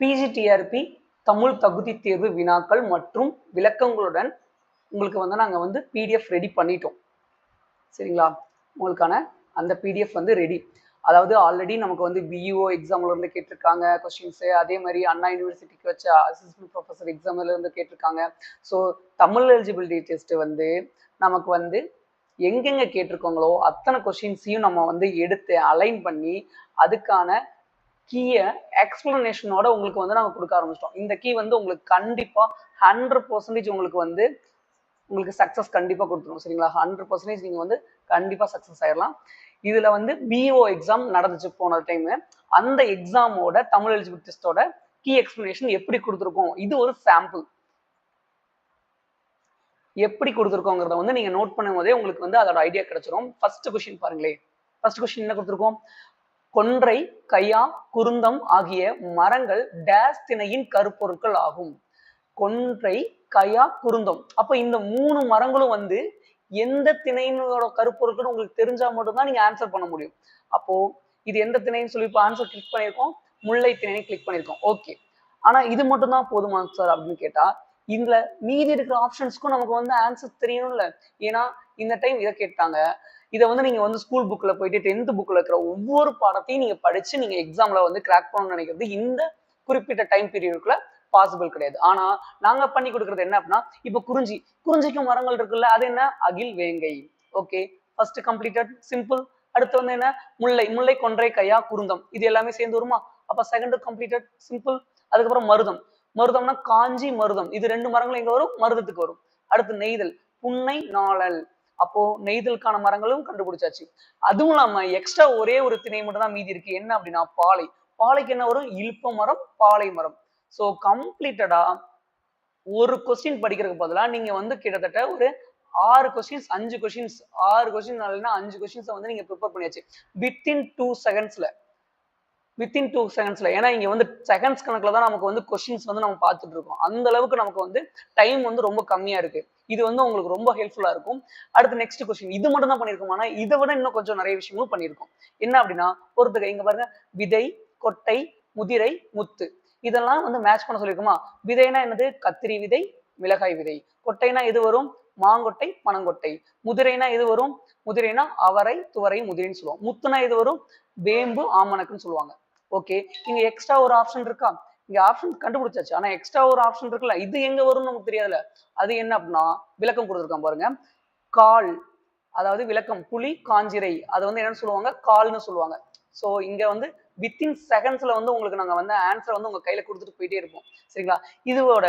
PGTRB Tamil தகுதி தேர்வு வினாக்கள் மற்றும் விளக்கங்களுடன் உங்களுக்கு வந்து நாங்கள் வந்து பிடிஎஃப் ரெடி பண்ணிட்டோம். சரிங்களா? உங்களுக்கான அந்த பிடிஎஃப் வந்து ரெடி அதாவது ஆல்ரெடி நமக்கு வந்து பிஇஓ எக்ஸாம்லேருந்து கேட்டிருக்காங்க. கொஸ்டின்ஸு அதே மாதிரி அண்ணா யூனிவர்சிட்டிக்கு வச்ச அசிஸ்டன்ட் ப்ரொஃபஸர் எக்ஸாம்ல இருந்து கேட்டிருக்காங்க. ஸோ தமிழ் எலிஜிபிலிட்டி டெஸ்ட் வந்து நமக்கு வந்து எங்கெங்கே கேட்டிருக்கோங்களோ அத்தனை கொஷின்ஸையும் நம்ம வந்து எடுத்து அலைன் பண்ணி அதுக்கான கீயை எக்ஸ்பிளனேஷனோட உங்களுக்கு வந்து நாங்கள் கொடுக்க ஆரம்பிச்சிட்டோம். இந்த கீ வந்து உங்களுக்கு கண்டிப்பாக ஹண்ட்ரட் பர்சன்டேஜ் உங்களுக்கு வந்து உங்களுக்கு சக்ஸஸ் கண்டிப்பாக கொடுத்துரும். சரிங்களா? ஹண்ட்ரட் பர்சன்டேஜ் நீங்கள் வந்து கண்டிப்பாக சக்ஸஸ் ஆயிடலாம் இதில் வந்து பிஓ எக்ஸாம் நடந்துச்சு போன டைமு அந்த எக்ஸாமோட தமிழ் எலிஜிபிள் டெஸ்டோட கீ எக்ஸ்பிளனேஷன் எப்படி கொடுத்துருக்கோம்? இது ஒரு சாம்பிள் எப்படி கொடுத்துருக்கோங்கிறத வந்து நீங்கள் நோட் பண்ணும் போதே உங்களுக்கு வந்து அதோட ஐடியா கிடைச்சிரும். ஃபர்ஸ்ட் கொஸ்டின் பாருங்களே ஃபர்ஸ்ட் கொஸ்டின் என்ன கொடுத்துருக்கோம்? கொன்றை கையா குருந்தம் ஆகிய மரங்கள் டேஸ் திணையின் கருப்பொருட்கள் ஆகும். கொன்றை கயா குருந்தம். அப்ப இந்த மூணு மரங்களும் வந்து எந்த திணையினோட கருப்பொருட்கள் உங்களுக்கு தெரிஞ்சா மட்டும்தான் நீங்க ஆன்சர் பண்ண முடியும். அப்போ இது எந்த திணைன்னு சொல்லி இப்போ ஆன்சர் கிளிக் பண்ணியிருக்கோம். முல்லை திணைன்னு கிளிக் பண்ணியிருக்கோம். ஓகே ஆனா இது மட்டும் தான் போதுமா சார் அப்படின்னு கேட்டா இதுல மீதி இருக்கிற ஆப்ஷன்ஸ்க்கும் நமக்கு வந்து ஆன்சர் தெரியணும்ல. ஏன்னா இந்த டைம் இதை கேட்டாங்க. இதை வந்து நீங்க வந்து ஸ்கூல் புக்ல போயிட்டு டென்த் புக்ல இருக்கிற ஒவ்வொரு பாடத்தையும் நீங்க படிச்சு நீங்க எக்ஸாம்ல வந்து கிராக் பண்ணணும்னு நினைக்கிறது இந்த குறிப்பிட்ட டைம் பீரியடுக்குள்ள பாசிபிள் கிடையாது. ஆனா நாங்க பண்ணி கொடுக்கறது என்ன அப்படின்னா இப்ப குறிஞ்சி குறிஞ்சிக்கும் மரங்கள் இருக்குல்ல அது என்ன? அகில் வேங்கை. ஓகே ஃபர்ஸ்ட் கம்ப்ளீட்டட் சிம்பிள் அடுத்து வந்து என்ன? முல்லை முல்லை கொன்றை கையா குருந்தம் இது எல்லாமே சேர்ந்து வருமா? அப்ப செகண்ட் கம்ப்ளீட்டட் சிம்பிள் அதுக்கப்புறம் மருதம். மருதம்னா காஞ்சி மருதம். இது ரெண்டு மரங்களும் எங்க வரும்? மருதத்துக்கு வரும். அடுத்து நெய்தல். புன்னை நாளல். அப்போ நெய்தலுக்கான மரங்களும் கண்டுபிடிச்சாச்சு. அதுவும் இல்லாம எக்ஸ்ட்ரா ஒரே ஒரு திணை மட்டும் தான் மீதி இருக்கு. என்ன அப்படின்னா பாலை. பாலைக்கு என்ன வரும்? இல்ப்ப மரம் பாலை மரம். ஸோ கம்ப்ளீட்டடா ஒரு கொஸ்டின் படிக்கிறதுக்கு பதிலாக நீங்க வந்து கிட்டத்தட்ட ஒரு ஆறு கொஸ்டின்ஸ் அஞ்சு கொஸ்டின்ஸ் ஆறு கொஸ்டின் இல்லைன்னா அஞ்சு கொஸ்டின்ஸை வந்து நீங்க ப்ரிப்பேர் பண்ணியாச்சு. வித்தின் டூ செகண்ட்ஸ்ல வித்தின் டூ செகண்ட்ஸ்ல ஏன்னா இங்கே வந்து செகண்ட்ஸ் கணக்கில் தான் நமக்கு வந்து கொஷின்ஸ் வந்து நம்ம பார்த்துட்டு இருக்கோம். அந்த அளவுக்கு நமக்கு வந்து டைம் வந்து ரொம்ப கம்மியா இருக்கு. இது வந்து உங்களுக்கு ரொம்ப ஹெல்ப்ஃபுல்லா இருக்கும். அடுத்து நெக்ஸ்ட் கொஸ்டின் இது மட்டும் தான் பண்ணியிருக்கோம் இதை விட இன்னும் கொஞ்சம் நிறைய விஷயங்களும் பண்ணியிருக்கோம் என்ன அப்படின்னா ஒருத்தர் இங்க பாருங்க விதை கொட்டை முதிரை முத்து. இதெல்லாம் வந்து மேட்ச் பண்ண சொல்லியிருக்கோமா? விதைனா என்னது? கத்திரி விதை மிளகாய் விதை. கொட்டைனா எது வரும்? மாங்கொட்டை பனங்கொட்டை. முதிரைனா எது வரும்? முதிரைனா அவரை துவரை முதிரைன்னு சொல்லுவோம். முத்துனா எது வரும்? வேம்பு ஆமணக்குன்னு சொல்லுவாங்க. ஓகே இங்க எக்ஸ்ட்ரா ஒரு ஆப்ஷன் இருக்கா? இங்க ஆப்ஷன் கண்டுபிடிச்சாச்சு. ஆனா எக்ஸ்ட்ரா ஒரு ஆப்ஷன் இருக்குல்ல இது எங்க வரும்னு நமக்கு தெரியாதுல அது என்ன அப்படின்னா விளக்கம் கொடுத்துருக்கான் பாருங்க. கால் அதாவது விளக்கம் புலி காஞ்சிரை. அது வந்து என்னன்னு சொல்லுவாங்க? கால்னு சொல்லுவாங்க. ஸோ இங்க வந்து வித்தின் செகண்ட்ஸ்ல வந்து உங்களுக்கு நாங்க வந்து ஆன்சர் வந்து உங்க கையில கொடுத்துட்டு போயிட்டே இருப்போம். சரிங்களா? இதோட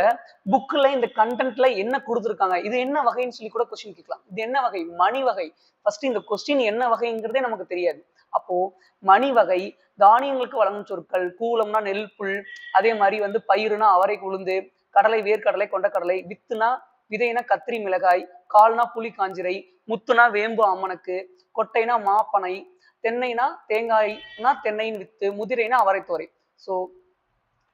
புக்கில் இந்த கண்டென்ட்ல என்ன கொடுத்துருக்காங்க? இது என்ன வகைன்னு சொல்லி கூட கொஸ்டின் கேட்கலாம். இது என்ன வகை? மணி வகை. ஃபர்ஸ்ட் இந்த கொஸ்டின் என்ன வகைங்கிறதே நமக்கு தெரியாது. அப்போ மணி வகை தானியங்களுக்கு வழங்கும் சொற்கள் கூலம்னா நெல் புல் அதே மாதிரி வந்து பயிருனா அவரை உளுந்து கடலை வேர்க்கடலை கொண்டக்கடலை வித்துனா விதைனா கத்திரி மிளகாய் கால்னா புளி காஞ்சிரை முத்துனா வேம்பு ஆமணக்கு கொட்டைனா மாப்பனை தென்னைனா தேங்காய்னா தென்னையின் வித்து முதிரைனா அவரைத்தோரை. ஸோ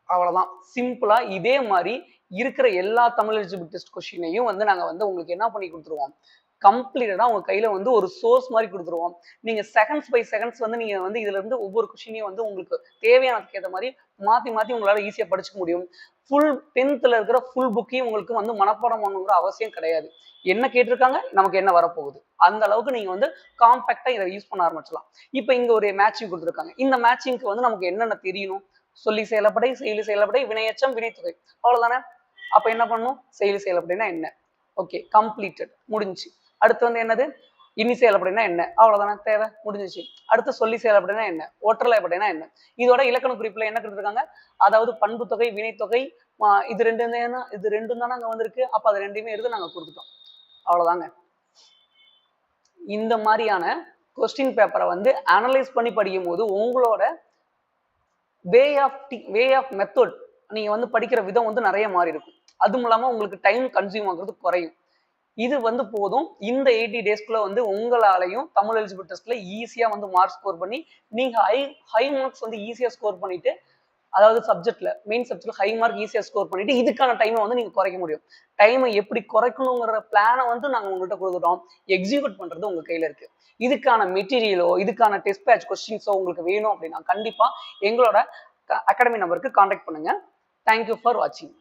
அவ்வளவுதான். சிம்பிளா இதே மாதிரி இருக்கிற எல்லா தமிழ் எலிஜிபிள் டெஸ்ட் கொஸ்டினையும் வந்து நாங்க வந்து உங்களுக்கு என்ன பண்ணி கொடுத்துருவோம்? கம்ப்ளீட்டடாக உங்கள் கையில் வந்து ஒரு சோர்ஸ் மாதிரி கொடுத்துருவோம். நீங்கள் செகண்ட்ஸ் பை செகண்ட்ஸ் வந்து நீங்கள் வந்து இதுல இருந்து ஒவ்வொரு கொஷினையும் வந்து உங்களுக்கு தேவையானதுக்கு ஏற்ற மாதிரி மாற்றி மாற்றி உங்களால் ஈஸியாக படிச்சுக்க முடியும். ஃபுல் டென்த்தில் இருக்கிற ஃபுல் புக்கையும் உங்களுக்கு வந்து மனப்பாடம் பண்ணணுங்கிற அவசியம் கிடையாது. என்ன கேட்டிருக்காங்க? நமக்கு என்ன வரப்போகுது? அந்த அளவுக்கு நீங்க வந்து காம்பேக்டா இதை யூஸ் பண்ண ஆரம்பிச்சலாம் இப்போ இங்க ஒரு மேட்சிங் கொடுத்துருக்காங்க. இந்த மேட்சிங்க்கு வந்து நமக்கு என்னென்ன தெரியணும்? சொல்லி செயலப்படை செயலி செயலப்படை வினையச்சம் வினைத்தொகை. அவ்வளவுதானே? அப்ப என்ன பண்ணணும்? செயலி செயலப்படைனா என்ன? ஓகே கம்ப்ளீட்டட் முடிஞ்சு அடுத்து வந்து என்னது? இனி செயல் அப்படின்னா என்ன? அவ்வளவுதானே தேவை? முடிஞ்சிச்சு. அடுத்து சொல்லி செயல் அப்படின்னா என்ன? ஒற்றலை அப்படின்னா என்ன? இதோட இலக்கண குறிப்புல என்ன கொடுத்துருக்காங்க? அதாவது பண்பு தொகை வினைத்தொகை இது ரெண்டு என்ன? இது ரெண்டும் தானே அங்க வந்திருக்கு. அப்ப அது ரெண்டையுமே எடுத்து நாங்க கொடுத்துட்டோம். அவ்வளவுதாங்க. இந்த மாதிரியான கொஸ்டின் பேப்பரை வந்து அனலைஸ் பண்ணி படிக்கும் போது உங்களோட way of way of method நீங்க வந்து படிக்கிற விதம் வந்து நிறைய மாறி இருக்கும் அதுவும் இல்லாம உங்களுக்கு டைம் கன்சியூம் ஆகுறது குறையும். இது வந்து போதும். இந்த எயிட்டி டேஸ்க்குள்ள வந்து உங்களாலையும் தமிழ் எலிஜிபிள் டெஸ்ட்ல ஈஸியா வந்து மார்க் ஸ்கோர் பண்ணி நீங்க ஹை ஹை மார்க்ஸ் வந்து ஈஸியா ஸ்கோர் பண்ணிட்டு அதாவது சப்ஜெக்ட்ல மெயின் சப்ஜெக்ட்ல ஹை மார்க் ஈஸியா ஸ்கோர் பண்ணிட்டு இதுக்கான டைமை வந்து நீங்க குறைக்க முடியும். டைமை எப்படி குறைக்கணுங்கிற பிளானை வந்து நாங்க உங்கள்கிட்ட கொடுக்குறோம். எக்ஸிக்யூட் பண்றது உங்க கையில இருக்கு. இதுக்கான மெட்டீரியலோ இதுக்கான டெஸ்ட் பேட்ச் கொஸ்டின்ஸோ உங்களுக்கு வேணும் அப்படின்னா கண்டிப்பா எங்களோட அகாடமி நம்பருக்கு கான்டாக்ட் பண்ணுங்க. தேங்க்யூ ஃபார் வாட்சிங்